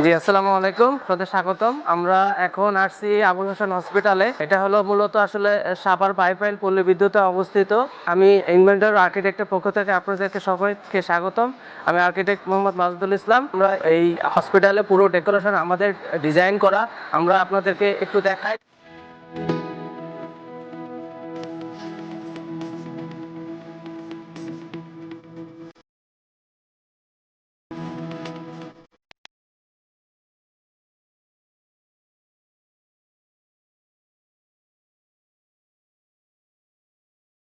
জি, আসসালামু আলাইকুম। আপনাদের স্বাগতম। আমরা এখন আসছি আবুল হাসান হসপিটালে। এটা হলো মূলত আসলে সাপার পাইপাইল পল্লী বিদ্যুতে অবস্থিত। আমি ইনভেন্টর আর্কিটেক্টের পক্ষ থেকে আপনাদেরকে সবাইকে স্বাগতম। আমি আর্কিটেক্ট মোহাম্মদ মাজদুল ইসলাম। আমরা এই হসপিটালে পুরো ডেকোরেশন আমাদের ডিজাইন করা। আমরা আপনাদেরকে একটু দেখাই।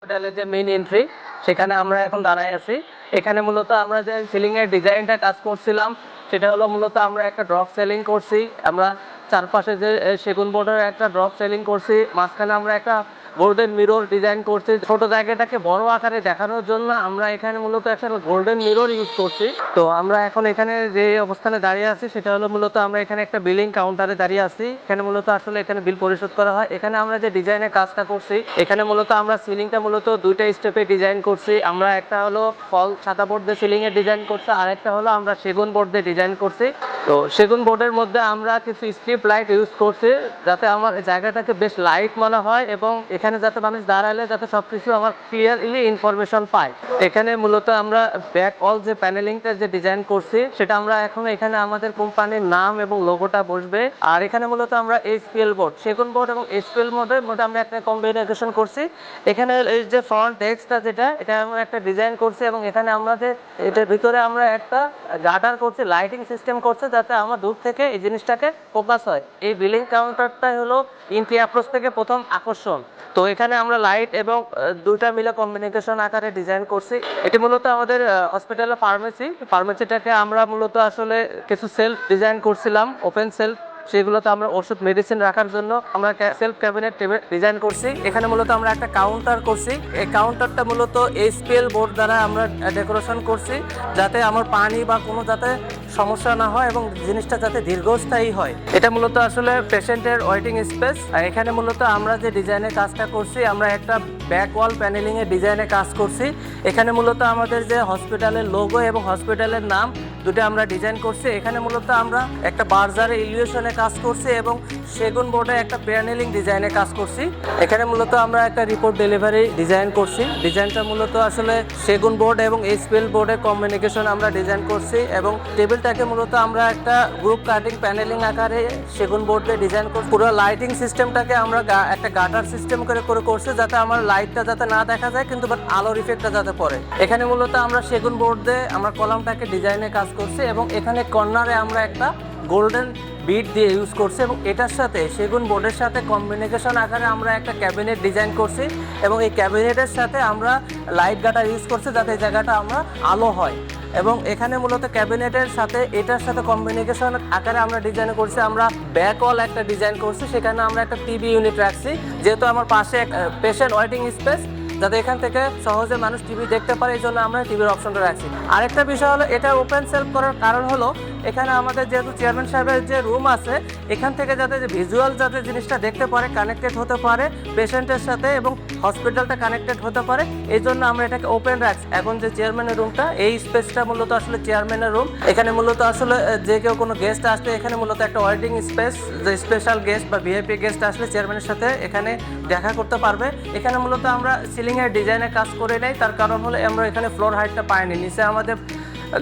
হসপিটালের যে মেইন এন্ট্রি সেখানে আমরা এখন দাঁড়ায় আছি। এখানে মূলত আমরা যে সিলিং এর ডিজাইনটা কাজ করছিলাম, সেটা হলো মূলত আমরা একটা ড্রপ সেলিং করছি। আমরা চারপাশে যে সেগুন বোর্ডের একটা ড্রপ সেলিং করছি। মাঝখানে আমরা একটা গোল্ডেন মিরর ডিজাইন করছি। ছোট জায়গাটাকে বড় আকারে দেখানোর জন্য আমরা এখানে মূলত একটা গোল্ডেন মিরর ইউজ করছি। তো আমরা এখন এখানে যে অবস্থানে দাঁড়িয়ে আছি, সেটা হলো মূলত আমরা এখানে একটা বিলিং কাউন্টারে দাঁড়িয়ে আছি। এখানে মূলত আসলে এখানে বিল পরিশোধ করা হয়। এখানে আমরা যে ডিজাইনের কাজটা করছি, এখানে মূলত আমরা সিলিংটা মূলত দুইটা স্টেপে ডিজাইন করছি। আমরা একটা হলো ফল সাদা বোর্ড দিয়ে সিলিং এর ডিজাইন করছি, আর একটা হলো আমরা সেগুন বোর্ড দিয়ে ডিজাইন করছি। তো সেগুন বোর্ডের মধ্যে আমরা কিছু স্ট্রিপ লাইট ইউজ করছি, যাতে আমার জায়গাটাকে বেশ লাইট মনে হয় এবং এখানে যাতে মানুষ দাঁড়ালে যাতে সবকিছু আমার ক্লিয়ারলি ইনফরমেশন পায়। এখানে মূলত আমরা ব্যাক অল যে প্যানেলিংটা যে ডিজাইন করছি, সেটা আমরা এখন এখানে আমাদের কোম্পানির নাম এবং লোগোটা বসবে। আর এখানে মূলত আমরা এইচপিএল বোর্ড সেগুন বোর্ড এবং এইচপিএল বোর্ডের মধ্যে আমরা একটা কম্বিনেশন করছি। এখানে এই যে ফ্রন্ট ডেস্কটা যেটা, এটা আমরা একটা ডিজাইন করছি এবং এখানে আমরা যে এটার ভিতরে আমরা একটা গাটার করছি লাইটিং সিস্টেম করছে যাতে আমার দূর থেকে এই জিনিসটাকে ফোকাস হয়। এই বিলিং কাউন্টারটাই হলো ইনফি অ্যাপ্রোচ থেকে প্রথম আকর্ষণ। তো এখানে আমরা লাইট এবং দুইটা মিলে কম্বিনেশন আকারে ডিজাইন করছি। এটি মূলত আমাদের হসপিটালের ফার্মেসি ফার্মেসিটাকে আমরা মূলত আসলে কিছু সেলফ ডিজাইন করছিলাম ওপেন সেলফ সেগুলোতে আমরা ওষুধ মেডিসিন রাখার জন্য আমরা সেলফ ক্যাবিনেট টেবিল ডিজাইন করছি। এখানে মূলত আমরা একটা কাউন্টার করছি। এই কাউন্টারটা মূলত এইচপিএল বোর্ড দ্বারা আমরা ডেকোরেশন করছি যাতে আমার পানি বা কোনো যাতে সমস্যা না হয় এবং জিনিসটা যাতে দীর্ঘস্থায়ী হয়। এটা মূলত আসলে পেশেন্টের ওয়েটিং স্পেস আর এখানে মূলত আমরা যে ডিজাইনের কাজটা করছি, আমরা একটা ব্যাক ওয়াল প্যানেলিং এর ডিজাইনে কাজ করছি। এখানে মূলত আমাদের যে হসপিটালের লোগো এবং হসপিটালের নাম দুটো আমরা ডিজাইন করছি। এখানে মূলত আমরা একটা বার্জারে ইলিউশনে কাজ করছি এবং সেগুন বোর্ডে একটা প্যানেলিং ডিজাইনে কাজ করছি। এখানে মূলত আমরা একটা রিপোর্ট ডেলিভারি ডিজাইন করছি। ডিজাইনটা মূলত আসলে সেগুন বোর্ড এবং এইচপিএল বোর্ডের কমিউনিকেশন আমরা ডিজাইন করছি এবং টেবিলটাকে মূলত আমরা একটা গ্রুপ কাটিং প্যানেলিং আকারে সেগুন বোর্ড ডিজাইন করছি। পুরো লাইটিং সিস্টেমটাকে আমরা একটা গাটার সিস্টেম করে করে করছি যাতে আমার লাইটটা যাতে না দেখা যায়, কিন্তু বাট আলোর ইফেক্টটা যাতে পড়ে। এখানে মূলত আমরা সেগুন বোর্ড আমরা কলামটাকে ডিজাইনে কাজ করছি এবং এখানে কর্নারে আমরা একটা গোল্ডেন বিট দিয়ে ইউজ করছে এবং এটার সাথে সেগুন বোর্ডের সাথে কম্বিনেশন আকারে আমরা একটা ক্যাবিনেট ডিজাইন করছি এবং এই ক্যাবিনেটের সাথে আমরা লাইট গাটার ইউজ করছি যাতে এই জায়গাটা আমরা আলো হয়। এবং এখানে মূলত ক্যাবিনেটের সাথে এটার সাথে কম্বিনেশন আকারে আমরা ডিজাইন করছি, আমরা ব্যাক ওয়াল একটা ডিজাইন করছি, সেখানে আমরা একটা টিভি ইউনিট রাখছি, যেহেতু আমার পাশে পেশেন্ট ওয়েটিং স্পেস যাতে এখান থেকে সহজে মানুষ টিভি দেখতে পারে, এই জন্য আমরা টিভির অপশনটা রাখছি। আরেকটা বিষয় হলো, এটা ওপেন সেলফ করার কারণ হলো, এখানে আমাদের যেহেতু চেয়ারম্যান সাহেবের যে রুম আছে, এখান থেকে যাতে যে ভিজুয়াল যাতে জিনিসটা দেখতে পারে কানেক্টেড হতে পারে পেশেন্টের সাথে এবং হসপিটালটা কানেক্টেড হতে পারে, এই জন্য আমরা এটাকে ওপেন রাখছি। এখন যে চেয়ারম্যানের রুমটা এই স্পেসটা মূলত আসলে চেয়ারম্যানের রুম এখানে মূলত আসলে যে কেউ কোনো গেস্ট আসলে এখানে মূলত একটা ওয়েটিং স্পেস যে স্পেশাল গেস্ট বা ভিআইপি গেস্ট আসলে চেয়ারম্যানের সাথে এখানে দেখা করতে পারবে। এখানে মূলত আমরা সিলিং এর ডিজাইনে কাজ করে নেই তার কারণ হলো আমরা এখানে ফ্লোর হাইটটা পাইনি। নিচে আমাদের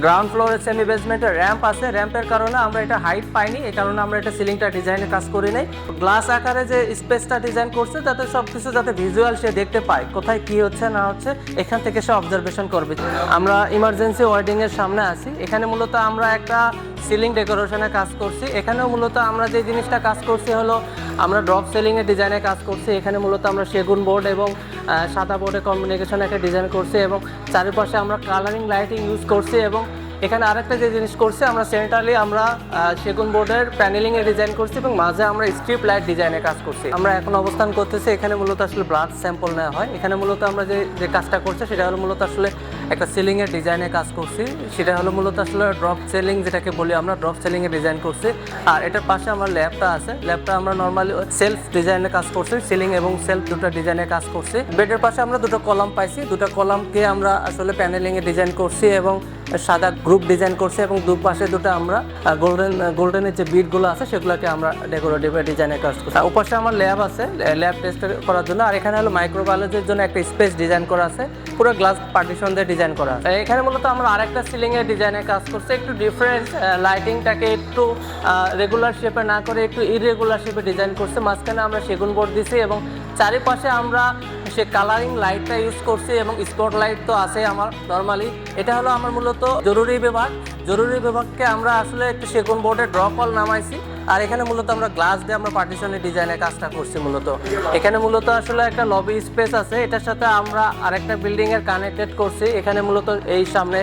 গ্রাউন্ড ফ্লোরে সেমি বেসমেন্টের র্যাম্প আছে। র্যাম্পের কারণে আমরা এটা হাইট পাইনি। এই কারণে আমরা এটা সিলিংটা ডিজাইনে কাজ করি নাই। গ্লাস আকারে যে স্পেসটা ডিজাইন করছে যাতে সব কিছু যাতে ভিজুয়াল সে দেখতে পায়, কোথায় কি হচ্ছে, না হচ্ছে, এখান থেকে সে অবজারভেশন করবে। আমরা ইমার্জেন্সি ওয়ার্ডিং এর সামনে আছি। এখানে মূলত আমরা একটা সিলিং ডেকোরেশনে কাজ করছি। এখানেও মূলত আমরা যে জিনিসটা কাজ করছি হলো, আমরা ড্রপ সেলিং এর ডিজাইনে কাজ করছি। এখানে মূলত আমরা সেগুন বোর্ড এবং সাদা বোর্ডে কমিউনিকেশন একটা ডিজাইন করছি এবং চারিপাশে আমরা কালারিং লাইটিং ইউজ করছি এবং এখানে আরেকটা যে জিনিস করছে, আমরা সেন্ট্রালি আমরা সেগুন বোর্ডের প্যানেলিং এ ডিজাইন করছি এবং মাঝে আমরা স্ট্রিপ লাইট ডিজাইনে কাজ করছি। আমরা এখন অবস্থান করতেছি, এখানে মূলত আসলে ব্লাড স্যাম্পল নেওয়া হয়। এখানে মূলত আমরা যে যে কাজটা করছি, সেটা হলো মূলত আসলে একটা সিলিং এর ডিজাইনে কাজ করছি। সেটা হলো মূলত আসলে ড্রপ সেলিং যেটাকে বলি আমরা ড্রপ সেলিং এ ডিজাইন করছি। আর এটার পাশে আমার ল্যাবটা আছে। ল্যাবটা আমরা নর্মালি সেলফ ডিজাইনে কাজ করছি সিলিং এবং সেলফ দুটো ডিজাইনে কাজ করছি। বেডের পাশে আমরা দুটো কলাম পাইছি। দুটো কলামকে আমরা আসলে প্যানেলিং এ ডিজাইন করছি এবং সাদা গ্রুপ ডিজাইন করছে এবং দু পাশে দুটো আমরা গোল্ডেন গোল্ডেনের যে বিটগুলো আছে সেগুলোকে আমরা ডেকোরেটিভ ডিজাইনের কাজ করছি। ওপাশে আমার ল্যাব আছে ল্যাব টেস্ট করার জন্য। আর এখানে হলো মাইক্রোবায়োলজির জন্য একটা স্পেস ডিজাইন করা আছে, পুরো গ্লাস পার্টিশন দিয়ে ডিজাইন করা আছে। এখানে মূলত আমরা আরেকটা সিলিং এর ডিজাইনের কাজ করছি, একটু ডিফারেন্ট লাইটিংটাকে একটু রেগুলার শেপে না করে একটু ইরেগুলার শেপে ডিজাইন করছে। মাঝখানে আমরা সেগুন বোর্ড দিছি এবং চারিপাশে আমরা সে কালারিং লাইটটা ইউজ করছি এবং স্পট লাইট তো আছে আমার নর্মালি এটা হলো আমার মূলত জরুরি বিভাগ জরুরি বিভাগকে আমরা আসলে একটু সেগুন বোর্ডে ড্র কল নামাইছি। আর এখানে মূলত আমরা গ্লাস দিয়ে আমরা পার্টিশনের ডিজাইনের কাজটা করছি মূলত। এখানে মূলত আসলে একটা লবি স্পেস আছে। এটার সাথে আমরা আরেকটা বিল্ডিং এর কানেক্টেড করছি। এখানে মূলত এই সামনে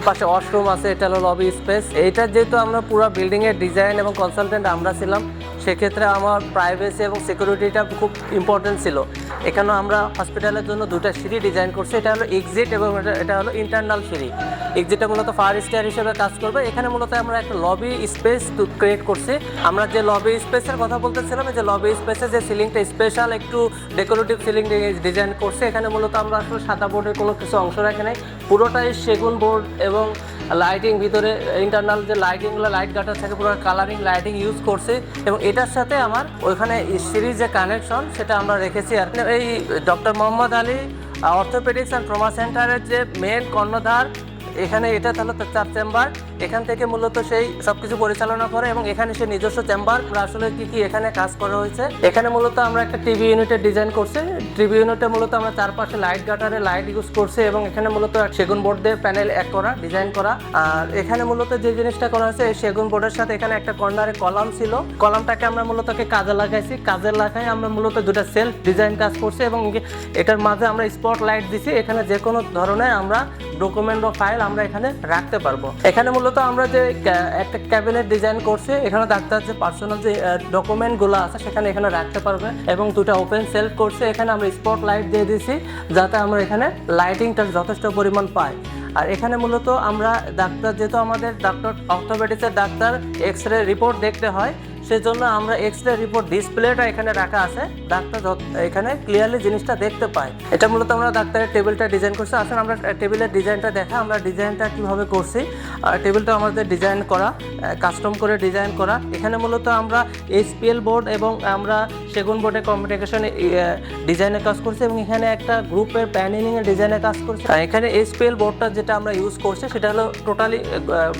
এপাশে ওয়াশরুম আছে, এটা হলো লবি স্পেস এইটা যেহেতু আমরা পুরো বিল্ডিং এর ডিজাইন এবং কনসালটেন্ট আমরা ছিলাম সেক্ষেত্রে আমার প্রাইভেসি এবং সিকিউরিটিটা খুব ইম্পর্টেন্ট ছিল। এখানেও আমরা হসপিটালের জন্য দুটো সিঁড়ি ডিজাইন করছি, এটা হলো এক্সিট এবং এটা- হলো ইন্টারনাল সিঁড়ি। এক্সিটটা মূলত ফায়ার স্টার হিসেবে কাজ করবে। এখানে মূলত আমরা একটা লবি স্পেস ক্রিয়েট করছি। আমরা যে লবি স্পেসের কথা বলতেছিলাম যে লবি স্পেসে যে সিলিংটা স্পেশাল একটু ডেকোরেটিভ সিলিং ডিজাইন করছে, এখানে মূলত আমরা আসলে সাদা বোর্ডের কোনো কিছু অংশ রাখি নাই। পুরোটাই সেগুন বোর্ড এবং লাইটিং ভিতরে ইন্টারনাল যে লাইটিংগুলো লাইট গাটার থাকে, পুরো কালারিং লাইটিং ইউজ করছে। এবং এটার সাথে আমার ওইখানে সিরিজ যে কানেকশন সেটা আমরা রেখেছি আর এই doctor Mohammad Ali orthopaedics and trauma সেন্টারের যে মেন কর্ণধার, এখানে এটা তাহলে চার চেম্বার এখান থেকে মূলত সেই সবকিছু পরিচালনা করে এবং এখানে সে নিজস্ব চেম্বার আসলে কি কি এখানে কাজ করা হয়েছে। এখানে মূলত আমরা একটা টিভি ইউনিটের ডিজাইন করছি। টিভি ইউনিটে মূলত আমরা চারপাশে লাইট গাটারে লাইট ইউজ করছি এবং এখানে মূলত সেগুন বোর্ড দিয়ে প্যানেল এক করা, ডিজাইন করা। আর এখানে মূলত যে জিনিসটা করা হয়েছে সেগুন বোর্ডের সাথে এখানে একটা কর্নারে কলাম ছিল। কলামটাকে আমরা মূলত কাজে লাগাইছি। কাজে লাগাই আমরা মূলত দুটা সেলফ ডিজাইন কাজ করছি এবং এটার মাঝে আমরা স্পট লাইট দিছি। এখানে যে কোনো ধরনের আমরা ডকুমেন্ট বা ফাইল আমরা এখানে রাখতে পারব। এখানে মূলত আমরা যে একটা ক্যাবিনেট ডিজাইন করছি, এখানে ডাক্তার যে পার্সোনাল যে ডকুমেন্টগুলো আছে, সেখানে এখানে রাখতে পারবে এবং দুটো ওপেন সেলফ করছে। এখানে আমরা স্পট লাইট দিয়ে দিছি যাতে আমরা এখানে লাইটিংটা যথেষ্ট পরিমাণ পাই। আর এখানে মূলত আমরা ডাক্তার, যেহেতু আমাদের ডাক্তার অর্থোপেডিক্সের ডাক্তার এক্স রে রিপোর্ট দেখতে হয় সেজন্য আমরা এক্স রে রিপোর্ট ডিসপ্লেটা এখানে রাখা আছে। ডাক্তার এখানে ক্লিয়ারলি জিনিসটা দেখতে পায়। এটা মূলত আমরা ডাক্তারের টেবিলটা ডিজাইন করছি। আসলে আমরা টেবিলের ডিজাইনটা দেখা, আমরা ডিজাইনটা কীভাবে করছি। টেবিলটা আমাদের ডিজাইন করা কাস্টম করে ডিজাইন করা। এখানে মূলত আমরা এইচপিএল বোর্ড এবং আমরা সেগুন বোর্ডের কমিউনিকেশন ডিজাইনের কাজ করছে এবং এখানে একটা গ্রুপের প্যানেলিং এর ডিজাইনের কাজ করছে। এখানে এসপিএল বোর্ডটা যেটা আমরা ইউজ করছি, সেটা হলো টোটালি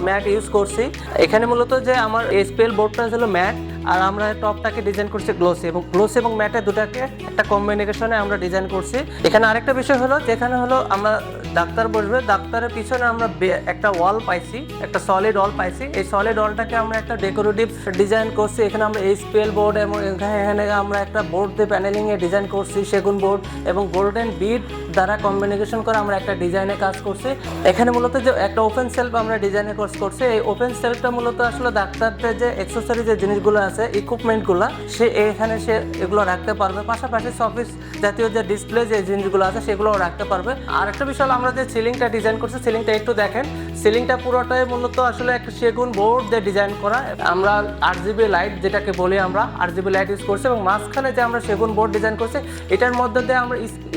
ম্যাট ইউজ করছি। এখানে মূলত যে আমার এসপিএল বোর্ডটা হলো ম্যাট আর আমরা টপটাকে ডিজাইন করছি গ্লোসি এবং গ্লোসি এবং ম্যাটে দুটাকে একটা কম্বিনেশনে আমরা ডিজাইন করছি। এখানে আরেকটা বিষয় হলো, যেখানে হলো আমরা ডাক্তার বসবে ডাক্তারের পিছনে আমরা একটা ওয়াল পাইছি, একটা সলিড ওয়াল পাইছি। এই সলিড ওয়ালটাকে আমরা একটা ডেকোরেটিভ ডিজাইন করছি। এখানে আমরা এই স্পেল বোর্ড এবং এখানে আমরা একটা বোর্ড দিয়ে প্যানেলিংয়ে ডিজাইন করছি, সেগুন বোর্ড এবং গোল্ডেন বিড দ্বারা কম্বিনেশন করে আমরা একটা ডিজাইনে কাজ করছি। এখানে মূলত যে একটা ওপেন সেলফ আমরা ডিজাইনে কোর্স করছি, এই ওপেন সেলফটা মূলত আসলে ডাক্তারদের যে এক্সেসরি যে জিনিসগুলো আছে ইকুইপমেন্টগুলো সে এখানে সে এগুলো রাখতে পারবে। পাশাপাশি অফিস জাতীয় যে ডিসপ্লে যে জিনিসগুলো আছে, সেগুলোও রাখতে পারবে। আর একটা বিষয় আমরা যে সিলিংটা ডিজাইন করছি সিলিংটা একটু দেখেন। সিলিংটা পুরোটাই মূলত আসলে একটা সেগুন বোর্ড দিয়ে ডিজাইন করা। আমরা আট জিবি লাইট যেটাকে বলি আমরা আট জিবি লাইট ইউজ করছি এবং মাঝখানে যে আমরা সেগুন বোর্ড ডিজাইন করছি, এটার মধ্যে দিয়ে আমরা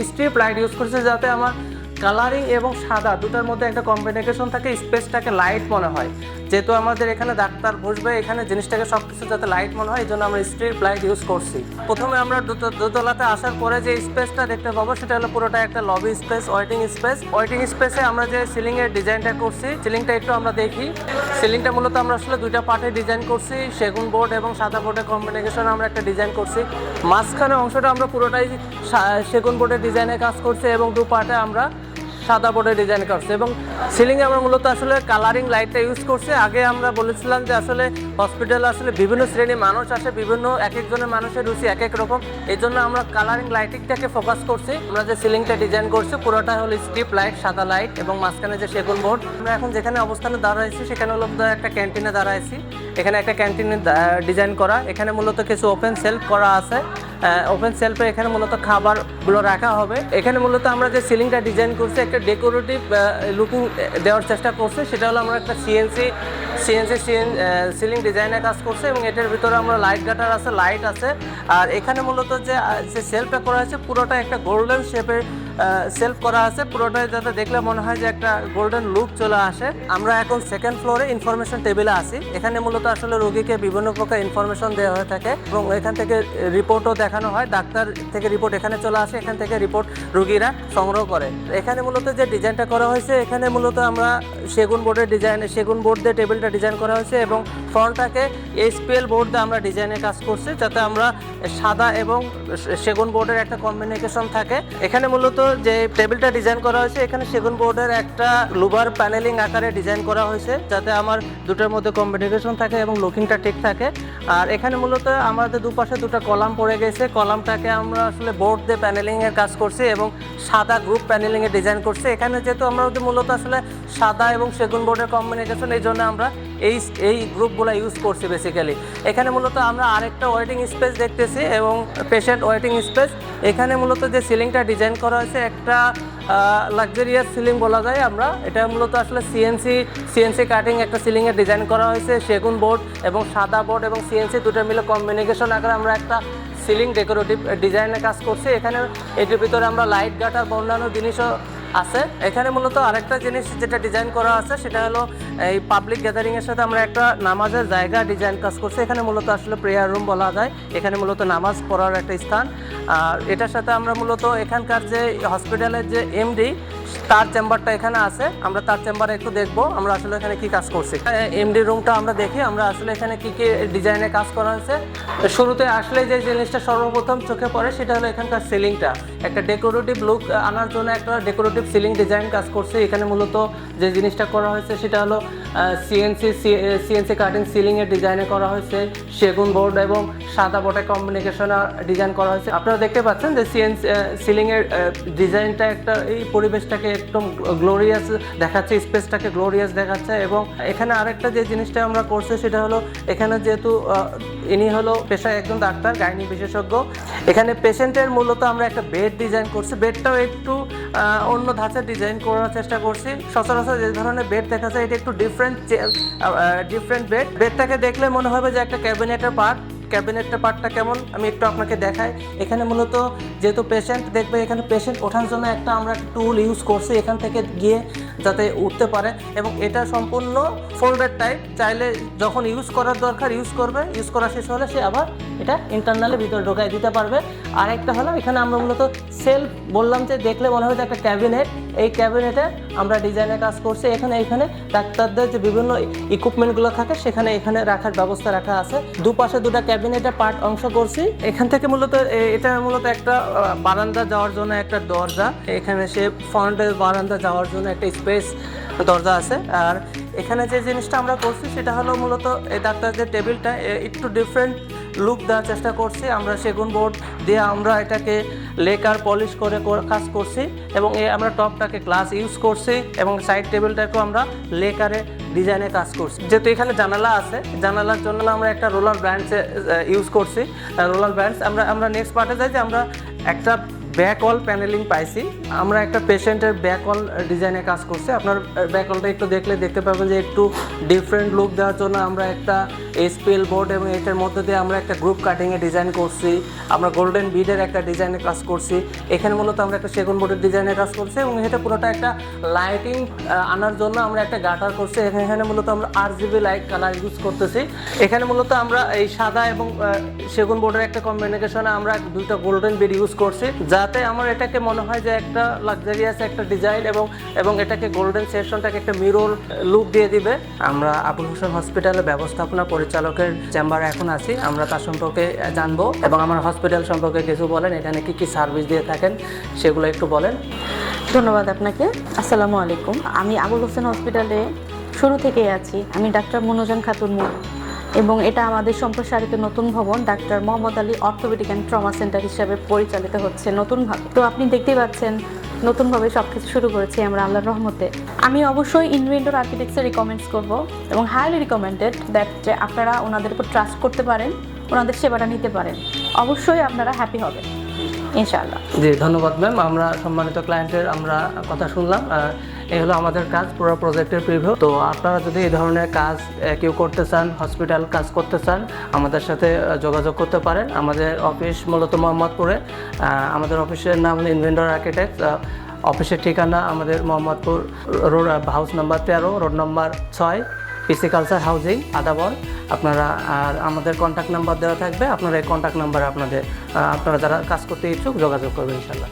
স্ট্রিপ লাইট ইউজ করছি। যাতে আমার কালারিং এবং সাদা দুটার মধ্যে একটা কম্বিনেশন থাকে স্পেসটাকে লাইট মনে হয়। যেহেতু আমাদের এখানে ডাক্তার বসবে, এখানে জিনিসটাকে সব কিছু যাতে লাইট মনে হয় এই জন্য আমরা স্ট্রিপ লাইট ইউজ করছি। প্রথমে আমরা দোতলাতে আসার পরে যে স্পেসটা দেখতে পাবো, সেটা হলো পুরোটা একটা lobby space waiting space waiting স্পেসে আমরা যে সিলিং এর ডিজাইনটা করছি সিলিংটা একটু আমরা দেখি। সিলিংটা মূলত আমরা আসলে দুইটা পার্টে ডিজাইন করছি, সেগুন বোর্ড এবং সাদা বোর্ডের কম্বিনেশন আমরা একটা ডিজাইন করছি। মাঝখানে অংশটা আমরা পুরোটাই সেগুন বোর্ডের ডিজাইনে কাজ করছি এবং দু পার্টে আমরা সাদা বোর্ডে ডিজাইন করছে এবং সিলিংয়ে আমরা মূলত আসলে কালারিং লাইটটা ইউজ করছে। আগে আমরা বলেছিলাম যে আসলে হসপিটালে আসলে বিভিন্ন শ্রেণির মানুষ আসে, বিভিন্ন এক একজনের মানুষের রুচি এক এক রকম। এই জন্য আমরা কালারিং লাইটিংটাকে ফোকাস করছি। আমরা যে সিলিংটা ডিজাইন করছি, পুরোটা হলো স্ট্রিপ লাইট সাদা লাইট এবং মাঝখানে যে সেগুন বোর্ড। আমরা এখন যেখানে অবস্থানে দাঁড়াইছি, সেখানে হলো একটা ক্যান্টিনে দাঁড়াইছি। এখানে একটা ক্যান্টিনে ডিজাইন করা। এখানে মূলত কিছু ওপেন সেলফ করা আছে। ওপেন সেলফে এখানে মূলত খাবারগুলো রাখা হবে। এখানে মূলত আমরা যে সিলিংটা ডিজাইন করছি, একটা ডেকোরেটিভ লুকিং দেওয়ার চেষ্টা করছি। সেটা হলো আমরা একটা সিএনসি সিএনসি সিএন সিলিং ডিজাইনের কাজ করছে এবং এটার ভিতরে আমরা লাইট গাটার আছে লাইট আছে। আর এখানে মূলত যে সেলফটা করা হয়েছে, পুরোটা একটা গোল্ডেন শেপের সেলফ করা আছে। পুরোটাই যাতে দেখলে মনে হয় যে একটা গোল্ডেন লুক চলে আসে। আমরা এখন সেকেন্ড ফ্লোরে ইনফরমেশন টেবিলে আছি। এখানে মূলত আসলে রোগীকে বিভিন্ন প্রকার ইনফরমেশন দেওয়া হয়ে থাকে এবং এখান থেকে রিপোর্টও দেখানো হয়। ডাক্তার থেকে রিপোর্ট এখানে চলে আসে, এখান থেকে রিপোর্ট রোগীরা সংগ্রহ করে। এখানে মূলত যে ডিজাইনটা করা হয়েছে, এখানে মূলত আমরা সেগুন বোর্ডের ডিজাইন সেগুন বোর্ড দিয়ে টেবিলটা ডিজাইন করা হয়েছে এবং ফ্রন্টটাকে এসপিএল বোর্ড দিয়ে আমরা ডিজাইনের কাজ করছি। যাতে আমরা সাদা এবং সেগুন বোর্ডের একটা কম্বিনেশন থাকে। এখানে মূলত যে টেবিলটা ডিজাইন করা হয়েছে, এখানে সেগুন বোর্ডের একটা লুবার প্যানেলিং আকারে ডিজাইন করা হয়েছে, যাতে আমার দুটোর মধ্যে কম্বিনেশন থাকে এবং লুকিংটা ঠিক থাকে। আর এখানে মূলত আমাদের দুপাশে দুটো কলাম পড়ে গেছে। কলামটাকে আমরা আসলে বোর্ড দিয়ে প্যানেলিং এর কাজ করছি এবং সাদা গ্রুপ প্যানেলিং এর ডিজাইন করছি। এখানে যেহেতু আমরা মূলত আসলে সাদা এবং সেগুন বোর্ডের কম্বিনেশন এই জন্য আমরা এই এই গ্রুপগুলো ইউজ করছি বেসিক্যালি এখানে মূলত আমরা আরেকটা ওয়েটিং স্পেস দেখতেছি এবং পেশেন্ট ওয়েটিং স্পেস এখানে মূলত যে সিলিংটা ডিজাইন করা হয়েছে, একটা লাক্সারিয়াস সিলিং বলা যায় আমরা। এটা মূলত আসলে সিএনসি সিএনসি কাটিং একটা সিলিংয়ের ডিজাইন করা হয়েছে, সেগুন বোর্ড এবং সাদা বোর্ড এবং সিএনসি দুটো মিলে কম্বিনেশন আকারে আমরা একটা সিলিং ডেকোরেটিভ ডিজাইনের কাজ করছি। এখানে এটির ভিতরে আমরা লাইট গাটার অন্যান্য জিনিসও আছে। এখানে মূলত আরেকটা জিনিস যেটা ডিজাইন করা আছে, সেটা হলো এই পাবলিক গ্যাদারিং এর সাথে আমরা একটা নামাজের জায়গা ডিজাইন কাজ করছি। এখানে মূলত আসলে প্রেয়ার রুম বলা যায়। এখানে মূলত নামাজ পড়ার একটা স্থান। আর এটার সাথে আমরা মূলত এখানকার যে হসপিটালের যে এমডি তার চেম্বারটা এখানে আছে, আমরা তার চেম্বারে একটু দেখব, আমরা আসলে এখানে কি কাজ করছি। এমডি রুমটা আমরা দেখি, আমরা আসলে এখানে কি কি ডিজাইনে কাজ করা হয়েছে। শুরুতে আসলে যে জিনিসটা সর্বপ্রথম চোখে পড়ে, সেটা হলো এখানকার সিলিংটা একটা ডেকোরেটিভ লুক আনার জন্য একটা ডেকোরেটিভ সিলিং ডিজাইন কাজ করছে। এখানে মূলত যে জিনিসটা করা হয়েছে, সেটা হলো সিএনসি সিএনসি কাটিং সিলিংয়ের ডিজাইনে করা হয়েছে। সেগুন বোর্ড এবং সাদা বোর্ডের কম্বিনেশন ডিজাইন করা হয়েছে। আপনারা দেখতে পাচ্ছেন যে সিএনসি সিলিংয়ের ডিজাইনটা একটা, এই পরিবেশটাকে একদম গ্লোরিয়াস দেখাচ্ছে, স্পেসটাকে গ্লোরিয়াস দেখাচ্ছে এবং এখানে আরেকটা যে জিনিসটা আমরা করছি সেটা হলো এখানে যেহেতু ইনি হলো পেশায় একজন ডাক্তার, গাইনি বিশেষজ্ঞ। এখানে পেশেন্টের মূলত আমরা একটা বেড ডিজাইন করছি। বেডটাও একটু অন্য ধাঁচের ডিজাইন করার চেষ্টা করছি। সচরাচর যে ধরনের বেড দেখা যায়, এটা একটু ডিফারেন্ট ডিফারেন্ট বেড বেডটাকে দেখলে মনে হবে যে একটা ক্যাবিনেটের পার্ট ক্যাবিনেটের পার্টটা কেমন? আমি একটু আপনাকে দেখাই। এখানে মূলত যেহেতু পেশেন্ট দেখবে এখানে পেশেন্ট ওঠার জন্য একটা আমরা টুল ইউজ করছি এখান থেকে গিয়ে যাতে উঠতে পারে এবং এটা সম্পূর্ণ ফোল্ডার টাইপ চাইলে যখন ইউজ করার দরকার ইউজ করবে। ইউজ করা শেষ হলে সে আবার এটা ইন্টারনালে ভিতরে ঢোকাই দিতে পারবে। আর একটা হলো এখানে আমরা মূলত সেলফ বললাম যে দেখলে মনে হয় যে একটা ক্যাবিনেট এই ক্যাবিনেটে আমরা ডিজাইনের কাজ করছি। এখানে এখানে ডাক্তারদের যে বিভিন্ন ইকুইপমেন্টগুলো থাকে, সেখানে এখানে রাখার ব্যবস্থা রাখা আছে। দুপাশে দুটা ক্যাবিনেটে পার্ট অংশ করছি। এখান থেকে মূলত এটা মূলত একটা বারান্দা যাওয়ার জন্য একটা দরজা। এখানে সে ফ্রন্টে বারান্দা যাওয়ার জন্য একটা স্পেস দরজা আছে। আর এখানে যে জিনিসটা আমরা করছি, সেটা হলো মূলত এই ডাক্তারদের টেবিলটা একটু ডিফারেন্ট লুক দেওয়ার চেষ্টা করছি, আমরা সেগুন বোর্ড দিয়ে আমরা এটাকে লেকার পলিশ করে কাজ করছি এবং এ আমরা টপটাকে গ্লাস ইউজ করছি এবং সাইড টেবিলটাকেও আমরা লেকারে ডিজাইনে কাজ করছি। যেহেতু এখানে জানালা আছে, জানালার জন্য আমরা একটা রোলার ব্র্যান্ডস ইউজ করছি। রোলার ব্র্যান্ডস, আমরা আমরা নেক্সট পার্টে যাই যে আমরা একটা ব্যাক অল প্যানেলিং পাইছি। আমরা একটা পেশেন্টের ব্যাক অল ডিজাইনে কাজ করছি। আপনার ব্যাক অলটা একটু দেখলে দেখতে পাবেন যে একটু ডিফারেন্ট লুক দেওয়ার জন্য আমরা একটা এসপিএল বোর্ড এবং এটার মধ্যে দিয়ে আমরা একটা গ্রুপ কাটিংয়ে ডিজাইন করছি। আমরা গোল্ডেন বিডের একটা ডিজাইনের কাজ করছি। এখানে মূলত আমরা একটা সেগুন বোর্ডের ডিজাইনের কাজ করছি এবং এটা পুরোটা একটা লাইটিং আনার জন্য আমরা একটা গাটার করছি। এখানে মূলত আমরা R GB light colour use করতেছি। এখানে মূলত আমরা এই সাদা এবং সেগুন বোর্ডের একটা কম্বিনেশনে আমরা দুইটা গোল্ডেন বিড ইউজ করছি। যাতে আমার এটাকে মনে হয় যে একটা লাক্সারিয়াস একটা ডিজাইন এবং এবং এটাকে গোল্ডেন সেকশনটাকে একটা মিরর লুক দিয়ে দিবে। আমরা আবুল হোসেন হসপিটালের ব্যবস্থাপনা পরিচালকের চেম্বারে এখন আছি। আমরা তার সম্পর্কে জানব এবং আমার হসপিটাল সম্পর্কে কিছু বলেন। এখানে কি কি সার্ভিস দিয়ে থাকেন সেগুলো একটু বলেন। ধন্যবাদ আপনাকে। আসসালামু আলাইকুম। আমি আবুল হোসেন হসপিটালে শুরু থেকেই আছি। আমি ডাক্তার মনোজন খাতুন মুর এবং এটা আমাদের সম্প্রসারিত নতুন ভবন। Doctor Mohammad Ali orthopaedic and trauma centre হিসাবে পরিচালিত হচ্ছে নতুনভাবে তো আপনি দেখতেই পাচ্ছেন নতুনভাবে সব কিছু শুরু করেছি আমরা আল্লাহর রহমতে। আমি অবশ্যই ইনভেন্টর আর্কিটেক্টসে রিকমেন্ডস করব এবং হাইলি রিকমেন্ডেড দ্যাট যে আপনারা ওনাদের উপর ট্রাস্ট করতে পারেন, ওনাদের সেবাটা নিতে পারেন। অবশ্যই আপনারা হ্যাপি হবেন। ইনশাআল্লাহ। জি, ধন্যবাদ ম্যাম আমরা সম্মানিত ক্লায়েন্টের আমরা কথা শুনলাম। এই হলো আমাদের কাজ, পুরো প্রজেক্টের প্রিভিউ তো আপনারা যদি এই ধরনের কাজ কেউ করতে চান হসপিটাল কাজ করতে চান, আমাদের সাথে যোগাযোগ করতে পারেন। আমাদের অফিস মূলত মোহাম্মদপুরে। আমাদের অফিসের নাম হলো ইনভেন্ডর আর্কিটেক্ট অফিসের ঠিকানা আমাদের মোহাম্মদপুর রোড হাউস নাম্বার তেরো রোড নাম্বার ছয় পিসি কালচার হাউজিং আদাবর আপনারা, আর আমাদের কন্ট্যাক্ট নাম্বার দেওয়া থাকবে। আপনারা এই কন্ট্যাক্ট নাম্বারে আপনাদের আপনারা যারা কাজ করতে ইচ্ছুক যোগাযোগ করবেন ইনশাল্লাহ